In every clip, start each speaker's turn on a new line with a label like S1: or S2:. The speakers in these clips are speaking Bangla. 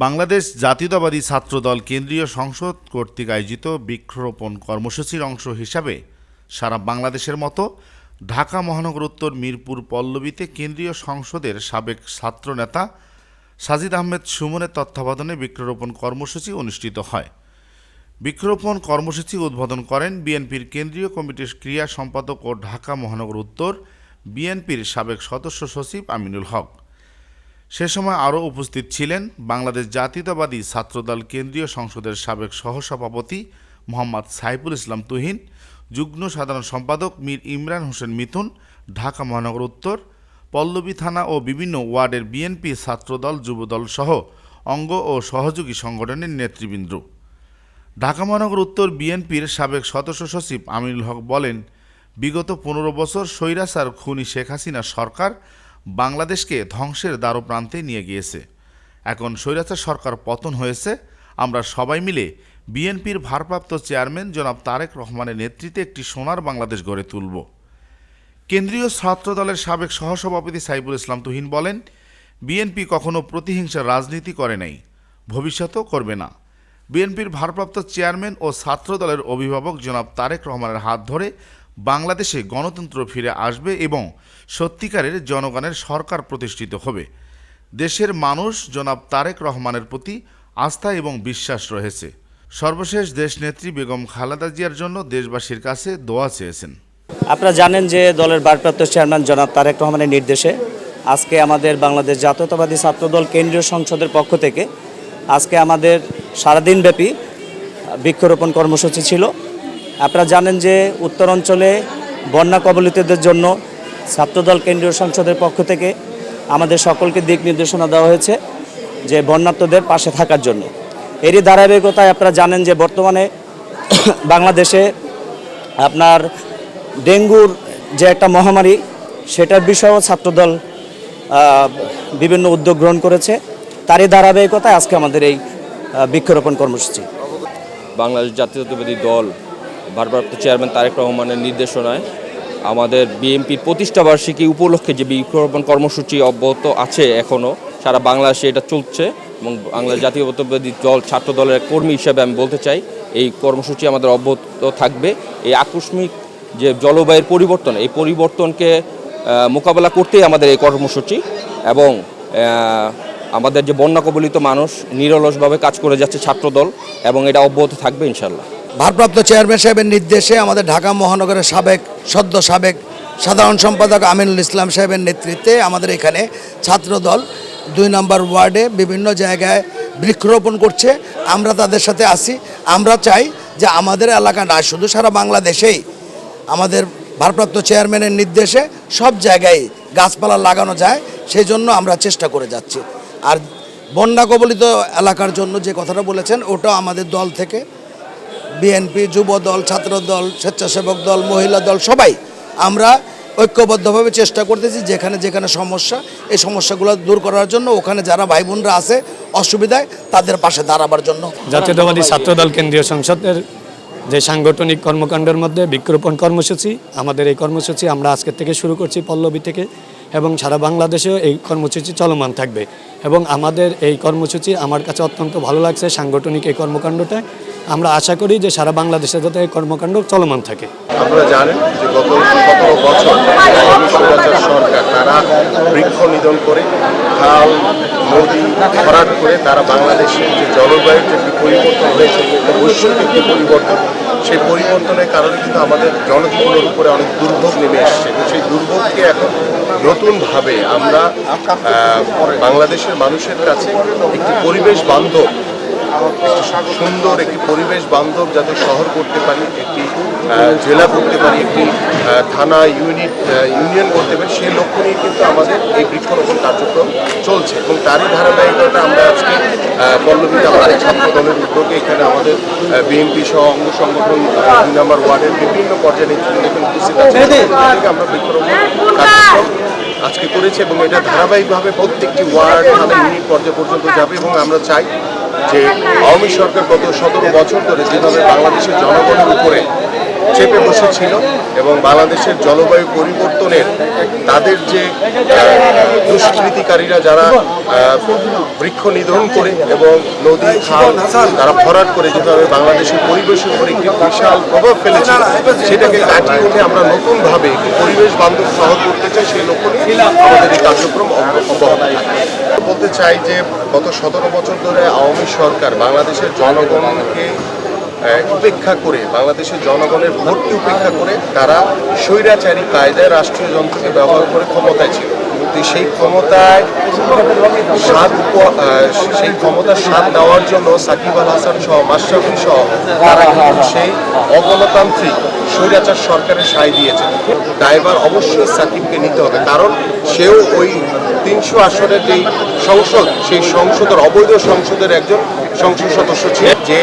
S1: বাংলাদেশ জাতীয়তাবাদী ছাত্রদল কেন্দ্রীয় সংসদ কর্তৃক আয়োজিত বৃক্ষরোপণ কর্মসূচির অংশ হিসাবে সারা বাংলাদেশের মতো ঢাকা মহানগর উত্তর মিরপুর পল্লবীতে কেন্দ্রীয় সংসদের সাবেক ছাত্রনেতা সাজিদ আহমেদ সুমনের তত্ত্বাবধানে বৃক্ষরোপণ কর্মসূচি অনুষ্ঠিত হয়। বৃক্ষরোপণ কর্মসূচি উদ্বোধন করেন বিএনপির কেন্দ্রীয় কমিটির ক্রিয়া সম্পাদক ও ঢাকা মহানগর উত্তর বিএনপির সাবেক সদস্য সচিব আমিনুল হক। সে সময় আরও উপস্থিত ছিলেন বাংলাদেশ জাতীয়তাবাদী ছাত্রদল কেন্দ্রীয় সংসদের সাবেক সহসভাপতি মোহাম্মদ সাইফুল ইসলাম তুহিন, যুগ্ম সাধারণ সম্পাদক মীর ইমরান হোসেন মিথুন, ঢাকা মহানগর উত্তর, পল্লবী থানা ও বিভিন্ন ওয়ার্ডের বিএনপি ছাত্রদল, যুবদল সহ অঙ্গ ও সহযোগী সংগঠনের নেতৃবৃন্দ। ঢাকা মহানগর উত্তর বিএনপির সাবেক সদস্য সচিব আমিনুল হক বলেন, বিগত পনেরো বছর স্বৈরাচার খুনি শেখ হাসিনা সরকার বাংলাদেশকে ধ্বংসের দ্বারপ্রান্তে নিয়ে গিয়েছে। এখন স্বৈরাচার সরকার পতন হয়েছে। আমরা সবাই মিলে বিএনপির ভারপ্রাপ্ত চেয়ারম্যান জনাব তারেক রহমানের নেতৃত্বে একটি সোনার বাংলাদেশ গড়ে তুলব। কেন্দ্রীয় ছাত্রদলের সাবেক সহসভাপতি সাইবুল ইসলাম তুহিন বলেন, বিএনপি কখনো প্রতিহিংসার রাজনীতি করে নাই, ভবিষ্যতেও করবে না। বিএনপির ভারপ্রাপ্ত চেয়ারম্যান ও ছাত্রদলের অভিভাবক জনাব তারেক রহমানের হাত ধরে বাংলাদেশে গণতন্ত্র ফিরে আসবে এবং সত্যিকারের জনগণের সরকার প্রতিষ্ঠিত হবে। দেশের মানুষ জনাব তারেক রহমানের প্রতি আস্থা এবং বিশ্বাস রয়েছে। সর্বশেষ দেশনেত্রী বেগম খালেদা জিয়ার জন্য দেশবাসীর কাছে দোয়া চেয়েছেন।
S2: আপনারা জানেন যে দলের ভারপ্রাপ্ত চেয়ারম্যান জনাব তারেক রহমানের নির্দেশে আজকে আমাদের বাংলাদেশ জাতীয়তাবাদী ছাত্রদল কেন্দ্রীয় সংসদের পক্ষ থেকে আজকে আমাদের সারাদিনব্যাপী বৃক্ষরোপণ কর্মসূচি ছিল। আপনারা জানেন যে উত্তর অঞ্চলে বন্যা কবলিতদের জন্য ছাত্রদল কেন্দ্রীয় সংসদের পক্ষ থেকে আমাদের সকলকে দিক নির্দেশনা দেওয়া হয়েছে যে বন্যাত্মদের পাশে থাকার জন্য। এরই ধারাবাহিকতায় আপনারা জানেন যে বর্তমানে বাংলাদেশে আপনার ডেঙ্গুর যে একটা মহামারী, সেটার বিষয়েও ছাত্রদল বিভিন্ন উদ্যোগ গ্রহণ করেছে। তারই ধারাবাহিকতায় আজকে আমাদের এই বৃক্ষরোপণ কর্মসূচি।
S3: বাংলাদেশ জাতীয়তাবাদী দল ভারপ্রাপ্ত চেয়ারম্যান তারেক রহমানের নির্দেশনায় আমাদের বিএনপির প্রতিষ্ঠাবার্ষিকী উপলক্ষে যে বৃক্ষরোপণ কর্মসূচি অব্যাহত আছে এখনও সারা বাংলাদেশে এটা চলছে এবং বাংলাদেশ জাতীয়তাবাদী দল, ছাত্র দলের কর্মী হিসেবে আমি বলতে চাই, এই কর্মসূচি আমাদের অব্যাহত থাকবে। এই আকস্মিক যে জলবায়ুর পরিবর্তন, এই পরিবর্তনকে মোকাবেলা করতেই আমাদের এই কর্মসূচি এবং আমাদের যে বন্যা কবলিত মানুষ নিরলসভাবে কাজ করে যাচ্ছে ছাত্রদল এবং এটা অব্যাহত থাকবে ইনশাল্লাহ
S4: ভারপ্রাপ্ত চেয়ারম্যান সাহেবের নির্দেশে আমাদের ঢাকা মহানগরের সাবেক, সদ্য সাবেক সাধারণ সম্পাদক আমিনুল ইসলাম সাহেবের নেতৃত্বে আমাদের এখানে ছাত্রদল দুই নম্বর ওয়ার্ডে বিভিন্ন জায়গায় বৃক্ষরোপণ করছে। আমরা তাদের সাথে আসি আমরা চাই যে আমাদের এলাকা না, শুধু সারা বাংলাদেশেই আমাদের ভারপ্রাপ্ত চেয়ারম্যানের নির্দেশে সব জায়গায় গাছপালা লাগানো যায় সেই জন্য আমরা চেষ্টা করে যাচ্ছি। আর বন্যা কবলিত এলাকার জন্য যে কথাটা বলেছেন ওটা আমাদের দল থেকে বিএনপি যুব দল ছাত্র দল স্বেচ্ছাসেবক দল, মহিলা দল, সবাই আমরা ঐক্যবদ্ধভাবে চেষ্টা করতেছি যেখানে যেখানে সমস্যা, এই সমস্যাগুলো দূর করার জন্য, ওখানে যারা ভাই বোনরা আছে অসুবিধায় তাদের পাশে দাঁড়াবার জন্য।
S5: জাতীয়তাবাদী ছাত্রদল কেন্দ্রীয় সংসদের যে সাংগঠনিক কর্মকাণ্ডের মধ্যে বৃক্ষরোপণ কর্মসূচি, আমাদের এই কর্মসূচি আমরা আজকের থেকে শুরু করছি পল্লবী থেকে এবং সারা বাংলাদেশেও এই কর্মসূচি চলমান থাকবে। এবং আমাদের এই কর্মসূচি আমার কাছে অত্যন্ত ভালো লাগছে, সাংগঠনিক এই কর্মকাণ্ডটা আমরা আশা করি যে সারা বাংলাদেশে যাতে এই কর্মকাণ্ড চলমান থাকে।
S6: আপনারা জানেন যে গত সতেরো বছর সরকার, তারা বৃক্ষ নিধন করে, খাল, নদী ভরাট করে তারা বাংলাদেশের যে জলবায়ুর যে পরিবর্তন হয়েছে বৈশ্বিক একটি পরিবর্তন, সেই পরিবর্তনের কারণে কিন্তু আমাদের জনজীবনের উপরে অনেক দুর্ভোগ নেমে এসছে। সেই দুর্ভোগকে এখন নতুনভাবে আমরা বাংলাদেশের মানুষের কাছে একটি পরিবেশ বান্ধব সুন্দর একটি পরিবেশ বান্ধব যাতে শহর করতে পারি একটি জেলা করতে পারি একটি থানা ইউনিট ইউনিয়ন করতে পারি সেই লক্ষ্য নিয়ে কিন্তু আমাদের এই বৃক্ষরোপণ কার্যক্রম চলছে এবং তারই ধারাবাহিকতা আমরা আজকে পল্লবীতে আমাদের ছাত্র দলের উদ্যোগে এখানে আমাদের বিএনপি সহ অঙ্গ সংগঠন দুই নম্বর ওয়ার্ডের বিভিন্ন পর্যায়ে নেতৃত্ব উপস্থিত আছে আমরা বৃক্ষরোপণ কার্যক্রম আজকে করেছে এবং এটা ধারাবাহিকভাবে প্রত্যেকটি ওয়ার্ড থানা ইউনিট পর্যায়ে পর্যন্ত যাবে এবং আমরা চাই যে আওয়ামী সরকার গত সতেরো বছর ধরে যেভাবে বাংলাদেশের জনগণের উপরে চেপে বসেছিল এবং বাংলাদেশের জলবায়ু পরিবর্তনের তাদের যে দুষ্কৃতিকারীরা যারা বৃক্ষ নিধন করে এবং নদী, খাল তারা ভরাট করে যেভাবে বাংলাদেশের পরিবেশের উপর একটি বিশাল প্রভাব ফেলেছে, সেটাকে কাটিয়ে উঠে আমরা নতুনভাবে একটি পরিবেশ বান্ধব শহর করতে চাই, সেই লক্ষ্য আমাদের এই কার্যক্রম অব্যাহত বলতে চাই যে, গত সতেরো বছর ধরে আওয়ামী সরকার বাংলাদেশের জনগণকে উপেক্ষা করে, বাংলাদেশের জনগণের ভোটকে উপেক্ষা করে তারা স্বৈরাচারী কায়দায় রাষ্ট্রীয় যন্ত্রকে ব্যবহার করে ক্ষমতায় ছিল। কিন্তু সেই ক্ষমতায় স্বাদ সেই ক্ষমতার স্বাদ দেওয়ার জন্য সাকিব আল হাসান সহ মাশরাফি সহ তারা কিন্তু সেই অগণতান্ত্রিক স্বৈরাচার সরকারের সায় দিয়েছে। দায়বার অবশ্যই সাকিবকে নিতে হবে, কারণ সেও ওই তিনশো আসনের যেই সংসদ, সেই সংসদের অবৈধ সংসদের একজন সংসদ সদস্য ছিলেন, যে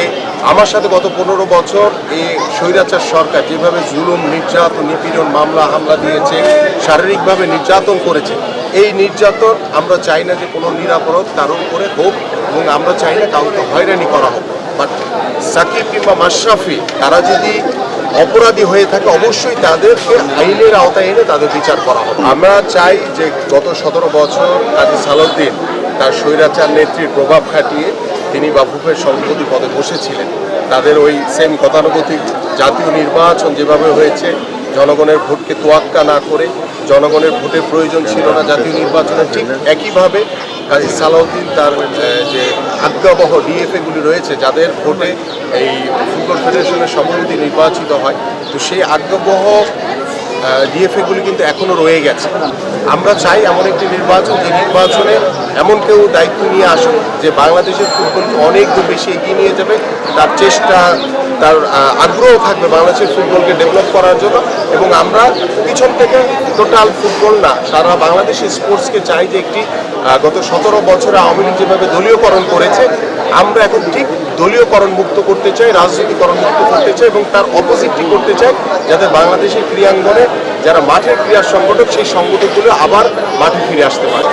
S6: আমার সাথে গত পনেরো বছর এই স্বৈরাচার সরকার যেভাবে জুলুম, নির্যাতন, নিপীড়ন, মামলা, হামলা দিয়েছে, শারীরিকভাবে নির্যাতন করেছে, এই নির্যাতন আমরা চাই না যে কোনো নিরাপরাধ কারও উপরে হোক এবং আমরা চাই না কাউকে হয়রানি করা হোক। বাট সাকিব কিংবা মাশরাফি, তারা যদি অপরাধী হয়ে থাকে, অবশ্যই তাদেরকে আইনের আওতায় এনে তাদের বিচার করা হবে আমরা চাই যে গত সতেরো বছর কাজী সালাউদ্দিন তার স্বৈরাচার নেত্রীর প্রভাব খাটিয়ে তিনি বাফুফের সভাপতি পদে বসেছিলেন। তাদের ওই সেম গতানুগতিক জাতীয় নির্বাচন যেভাবে হয়েছে, জনগণের ভোটকে তোয়াক্কা না করে, জনগণের ভোটের প্রয়োজন ছিল না জাতীয় নির্বাচনে ঠিক একইভাবে কাজী সালাউদ্দিন তার যে আজ্ঞাবহ ডিএফএগুলি রয়েছে, যাদের ভোটে এই ফুটবল ফেডারেশনের সভাপতি নির্বাচিত হয়, তো সেই আজ্ঞাবহ ডিএফএগুলি কিন্তু এখনও রয়ে গেছে। আমরা চাই এমন একটি নির্বাচন, যে নির্বাচনে এমন কেউ দায়িত্ব নিয়ে আসুক যে বাংলাদেশের ফুটবলকে অনেক বেশি এগিয়ে নিয়ে যাবে। তার চেষ্টা, তার আগ্রহ থাকবে বাংলাদেশের ফুটবলকে ডেভেলপ করার জন্য। এবং আমরা পিছন থেকে টোটাল ফুটবল না, সারা বাংলাদেশের স্পোর্টসকে চাই যে একটি গত সতেরো বছরে আওয়ামী লীগ যেভাবে দলীয়করণ করেছে আমরা এখন ঠিক দলীয়করণ মুক্ত করতে চাই রাজনীতিকরণ মুক্ত করতে চাই এবং তার অপোজিটটি করতে চাই যাতে বাংলাদেশের ক্রিয়াঙ্গনে যারা মাঠের ক্রিয়ার সংগঠক সেই সংগঠকগুলো আবার মাঠে ফিরে আসতে পারে।